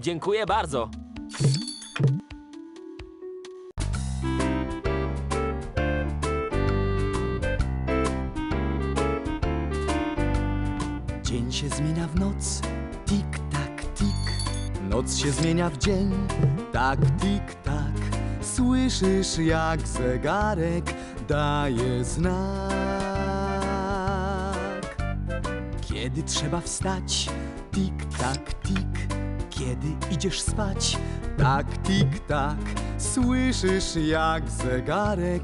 Dziękuję bardzo. Dzień się zmienia w noc, tik tak tik. Noc się zmienia w dzień, tak tik tak. Słyszysz jak zegarek daje znak. Kiedy trzeba wstać, tik tak tik. Kiedy idziesz spać, tak tik tak. Słyszysz jak zegarek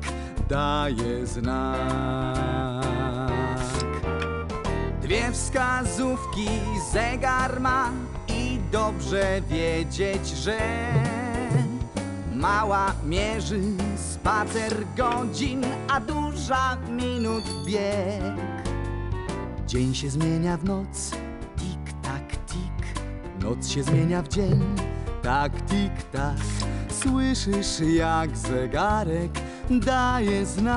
daje znak. Dwie wskazówki zegar ma i dobrze wiedzieć, że mała mierzy spacer godzin, a duża minut bieg. Dzień się zmienia w noc. Noc się zmienia w dzień, tak tik tak. Słyszysz jak zegarek daje znak.